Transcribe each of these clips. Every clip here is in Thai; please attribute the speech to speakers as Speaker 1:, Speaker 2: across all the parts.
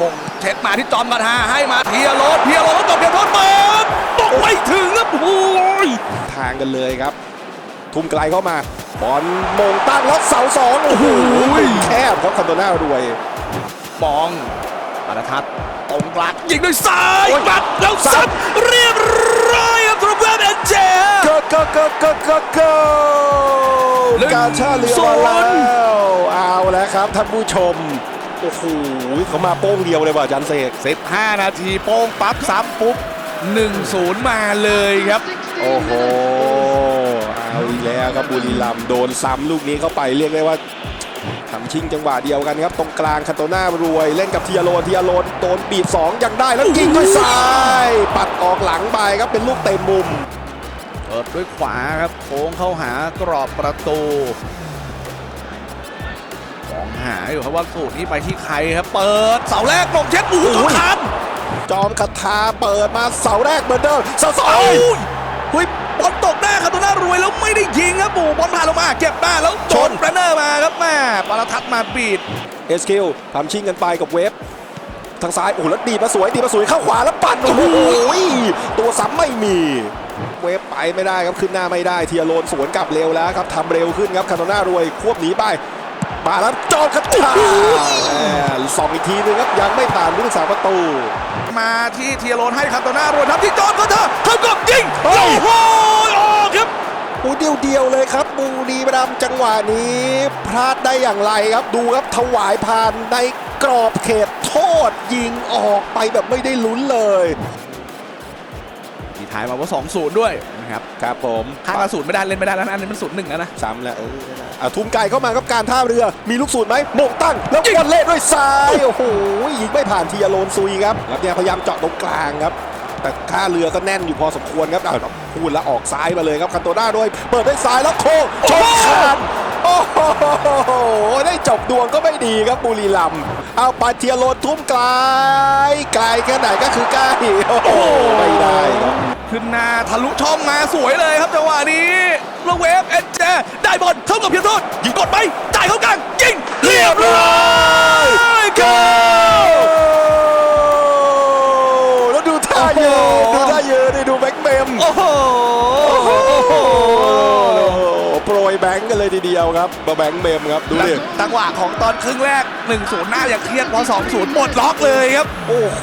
Speaker 1: มงเช็ดมาที่จอมกระทาให้มาเทียโรดเทียโรดตบเทียโรดเปิดตกไม่ถึงครับโอ้ย
Speaker 2: ทางกันเลยครับ ทุ่มไกลเข้ามาบอลมงตั้งแล้วเสาสองโอ้โหแคบครับคันโตน่ารวย
Speaker 1: มองปานทัศน์ตรงกลางยิงด้วยซ้าย
Speaker 2: โอ้ย
Speaker 1: ปัดแล้วซัดเรียบร้อยครับทรูเวฟเอ็นเจ
Speaker 2: เกิเกิเกิเกิเกิเกิ
Speaker 1: หนึ่ง
Speaker 2: การท่าเรือ
Speaker 1: ศู
Speaker 2: มาน
Speaker 1: ย์
Speaker 2: แล้วเอาแล้วครับท่านผู้ชม โอ้โหเขามาโป้งเดียวเลยว่ะอาจันเสก
Speaker 1: 15 นาทีโป้งปั๊บซ้ำปุ๊บ1-0 มาเลยครับ
Speaker 2: โอ้โห เอาอีกแล้วครับบุรีรัมย์โดนซ้ำลูกนี้เข้าไปเรียกได้ว่าทำชิงจังหวะเดียวกันครับ ตรงกลางคันโตน่ารวยเล่นกับเทียโรนเทียโรนโดนบีบสองยังได้แล้วยิงด้วยซ้าย ปัดออกหลังไปครับเป็นลูกเต็มมุม
Speaker 1: เปิดด้วยขวาครับโค้งเข้าหากรอบประตู มองหาอยู่ครับว่าสูตรนี้ไปที่ใครครับ เปิดเสาแรกลงเช็ดโอ้โห
Speaker 2: โอ้ย
Speaker 1: ทัน
Speaker 2: จอมคาถาเปิดมาเสาแรกเหมือนเดิมเสาสอง
Speaker 1: เอ้ยเฮ้ยบอลตกหน้าครับตัวหน้ารวยแล้วไม่ได้ยิงครับปู่บอลผ่านลงมา เก็บได้แล้วชนแบรนเนอร์มาครับแม่ปารทัดมาบีด
Speaker 2: เอสคิวทำชิงกันไปกับเวฟทางซ้ายโอ้โหแล้วดีมาสวยดีมาสวยเข้าขวาแล้วปั่นโอ้โหตัวซ้ำไม่มี เวฟไปไม่ได้ครับขึ้นหน้าไม่ได้เทียโรนสวนกลับเร็วแล้วครับทำเร็วขึ้นครับคาโนน่ารวยควบหนีไป มาแล้วจอคาถาสองอีกทีนึงครับยังไม่ผ่านผู้รักษาประตู
Speaker 1: มาที่เทียโรนให้คันโตน่ารวยทับที่จอดก็เธอเธอกบยิงโอ้
Speaker 2: ย
Speaker 1: โหออกครับ
Speaker 2: โอ้เดียวเดียวเลยครับบุรีรัมจังหวะนี้พลาดได้อย่างไรครับดูครับถวายผ่านในกรอบเขตโทษยิงออกไปแบบไม่ได้ลุ้นเลย
Speaker 1: ทีท้ายมาว่า2-0ด้วยนะครับ
Speaker 2: ครับผม
Speaker 1: ถ้ามาศูนย์ไม่ได้เล่นไม่ได้แล้วนะอันนี้มันศูนย์หนึ่งแล้วนะ
Speaker 2: ซ้ำแล้วเอออะทุ่มไก่เข้ามาครับการท่าเรือมีลูกสูตรไหมโมงตั้ง แล้วบอลเล่ด้วยซ้ายโอ้โหยิงไม่ผ่านทีอโลนซุยครับแล้วเนี่ยพยายามเจาะตรงกลางครับแต่ท่าเรือก็แน่นอยู่พอสมควรครับเอาพูดแล้วออกซ้ายมาเลยครับคันโตน่าด้วยเปิดด้วยซ้ายแล้วโค้งชนคานโอ้โหได้จบดวงก็ไม่ดีครับบุรีรัมย์เอาปาเทียโลนทุ่มไกลไกลแค่ไหนก็คือใกล้โอ้โหไม่ได้ครับ
Speaker 1: ขึ้นหน้าทะลุช่องมาสวยเลยครับจังหวะนี้ล้วเวฟเอ็นเจได้บอลเข้ากับเพียรโทษยิงกดไปจ่ายเข้ากลางยิงเรียบร้อยเก้า
Speaker 2: แล้วดูท่าเยืนดูท่าเยืนนี่ดูแบงค์เมม
Speaker 1: โอ้โห
Speaker 2: โปรยแบงค์กันเลยทีเดียวครับมาแบงค์เมมครับดูดิ
Speaker 1: จังหวะของตอนครึ่งแรก 1-0 หน้าอย่างเครียดพอ 2-0 หมดล็อกเลยครับ
Speaker 2: โอ้โห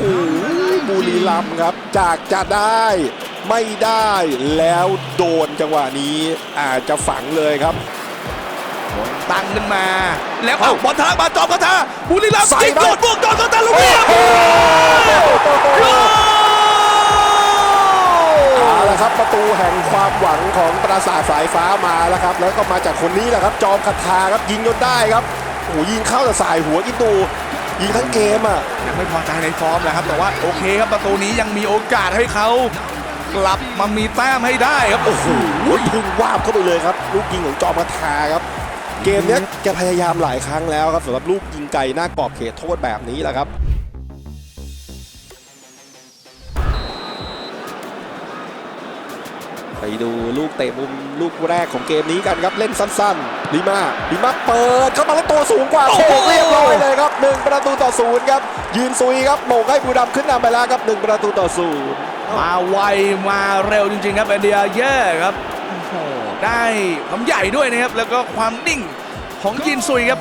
Speaker 2: บุรีรัมย์ครับ จากจะได้ ไม่ได้แล้วโดนจังหวะนี้อาจจะฝังเลยครับ
Speaker 1: ตั้งขึ้นมา แล้วเอาบอลทะลักมาจอมกระทาบุรีรัมย์
Speaker 2: ใส่
Speaker 1: ยิง
Speaker 2: ไป
Speaker 1: โดดบวกจอมกระทะลูกเรียบ
Speaker 2: เอาละครับประตูแห่งความหวังของปราสาทสายฟ้ามาแล้วครับ แล้วก็มาจากคนนี้แหละครับ จอมคาถาครับยิงจนได้ครับโอ้โหยิงเข้าแต่สายหัวกินตูยิงทั้งเกมอะ
Speaker 1: ยังไม่พอใจในฟอร์มแหละครับ แต่ว่าโอเคครับประตูนี้ยังมีโอกาสให้เขา กลับมามีแต้มให้ได้ครับ
Speaker 2: โอ้โหพุ่งวาบเข้าไปเลยครับ ลูกยิงของจอมคาถาครับ เกมเนี้ยแกพยายามหลายครั้งแล้วครับสำหรับลูกยิงไกลหน้ากรอบเขตโทษแบบนี้แหละครับไปดูลูกเตะมุมลูกแรกของเกมนี้กันครับเล่นสั้นๆลิมาลิมาเปิดเข้ามาแล้วตัวสูงกว่า
Speaker 1: โอ้
Speaker 2: โข
Speaker 1: โห
Speaker 2: กเรียบร้อยเลยครับหนึ่งประตูต่อศูนย์ครับยืนซุยครับโหมงให้บูดำขึ้นนำไปแล้วครับหนึ่งประตูต่อศูนย์
Speaker 1: มาไวมาเร็วจริง ๆ ครับเอเดียเย่ครับโอ้โหได้ความใหญ่ด้วยนะครับ แล้วก็ความนิ่งของยินซุยครับ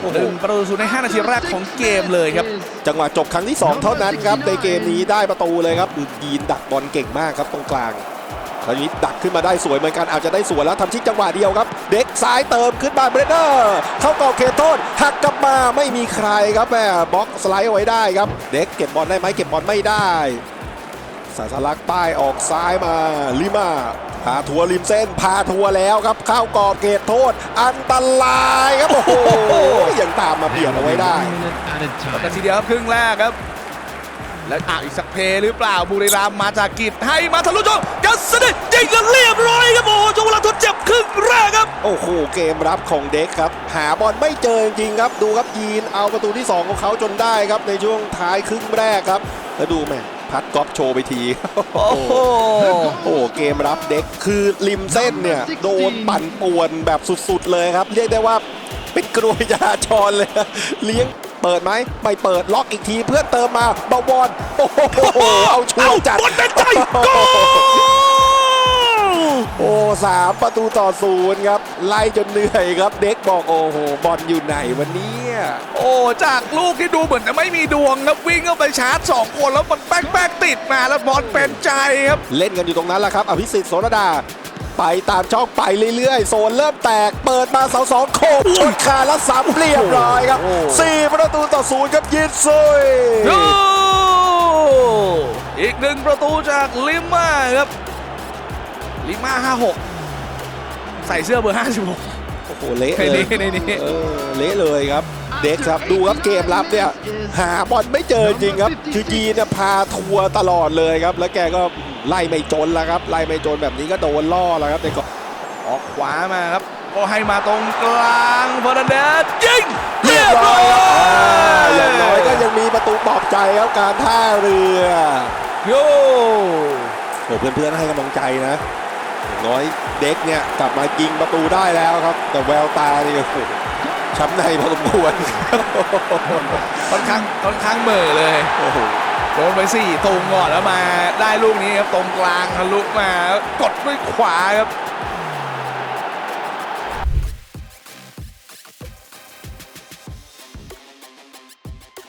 Speaker 2: โอ้โห
Speaker 1: หนึ่งประตูศูนย์ใน 5 นาทีแรกของเกมเลยครับ
Speaker 2: จังหวะจบครั้งที่ 2 เท่านั้นครับ ในเกมนี้ได้ประตูเลยครับยีนดักบอลเก่งมากครับตรงกลางคราวนี้ดักขึ้นมาได้สวยเหมือนกันอาจจะได้สวยแล้วทำชิกจังหวะเดียวครับ เด็กซ้ายเติมขึ้นมาเบรนเนอร์เข้ากรอบเขตโทษหักกลับมาไม่มีใครครับแม่บล็อกสไลด์เอาไว้ได้ครับ เด็กเก็บบอลได้ไหมเก็บบอลไม่ได้ สาสลักป้ายออกซ้ายมาลิมาพาทัวร์ริมเส้น พาทัวร์แล้วครับ เข้ากรอบเขตโทษ อันตรายครับ โอ้โห ยังตามมาเบียดเอาไว้ได้
Speaker 1: แต่ทีเดียวครับครึ่งแรกครับ แล้วอะอีกสักเพลหรือเปล่าบุรีรัมมาจากกิจให้มาทะลุจอกัสเดยิงกันเรียบร้อยครับโอ้โหช่วงเวลาทดเจ็บครึ่งแรกครับ
Speaker 2: โอ้โห เกมรับของเด็กครับ หาบอลไม่เจอจริงครับ ดูครับยีนเอาประตูที่ 2 ของเขาจนได้ครับในช่วงท้ายครึ่งแรกครับแล้วดูแม่ พัดก๊อฟโชว์ไปที
Speaker 1: โอ้โห
Speaker 2: โอ้โหเกมรับเด็กคือริมเส้นเนี่ย โดนปั่นป่วนแบบสุดๆเลยครับ เรียกได้ว่าเป็นกรวยจราจรเลยครับเลี้ยงเปิดไหมไม่เปิดล็อกอีกทีเพื่อนเติมมาบาวอนโอ้โหเอาชัวร์จัด
Speaker 1: บอลเป็นใจโกล
Speaker 2: โอ้สามประตูต่อศูนย์ครับ ไล่จนเหนื่อยครับ เด็กบอกโอ้โหบอลอยู่ไหนวันนี้
Speaker 1: โอ้จากลูกที่ดูเหมือนจะไม่มีดวงครับวิ่งเข้าไปชาร์จสองคนแล้วมันแป๊กแป๊กติดมาแล้วบอลเป็นใจครับ
Speaker 2: เล่นกันอยู่ตรงนั้นแหละครับอภิสิทธิ์โสนดา ไปตามช่องไปเรื่อยๆ โซนเริ่มแตกเปิดมาเสาสองโคบชนคาแล้วซ้ำเรียบร้อยครับ
Speaker 1: โอ้โห
Speaker 2: สี่ประตูต่อศูนย์ครับยินซุย
Speaker 1: โอ้อีกหนึ่งประตูจากลิมมาครับ ลิมมา56 ใส่เสื้อเบอร์ 56
Speaker 2: โอ้โห เละ
Speaker 1: ใน
Speaker 2: เล
Speaker 1: นี้
Speaker 2: ย
Speaker 1: ในนี้
Speaker 2: เออเละเลยครับ เด็กครับดูครับเกมรับเนี่ย หาบอลไม่เจอจริงครับ คือยีนเนี่ยพาทัวร์ตลอดเลยครับ แล้วแกก็ไล่ไม่จนแล้วครับ ไล่ไม่จนแบบนี้ก็โดนล่อแล้วครับแต่ก็
Speaker 1: ออกขวามาครับก็ให้มาตรงกลางเฟอร์นันเดสยิง
Speaker 2: เรียบร้อยครับอ่าอย่างน้อยก็ยังมีประตูปลอบใจครับการท่าเรือ
Speaker 1: โย
Speaker 2: โอ้เพื่อนๆให้กำลังใจนะอย่าง น้อยเด็กเนี่ยกลับมายิงประตูได้แล้วครับ แต่แววตานี่ยช้ำในพอสมควร
Speaker 1: ค่อนข้างค่อนข้างเบื่อเลย
Speaker 2: โอ้โห
Speaker 1: โดนไปสี่ตรงก่อนแล้วมาได้ลูกนี้ครับตรงกลางทะลุมากดด้วยขวาครับ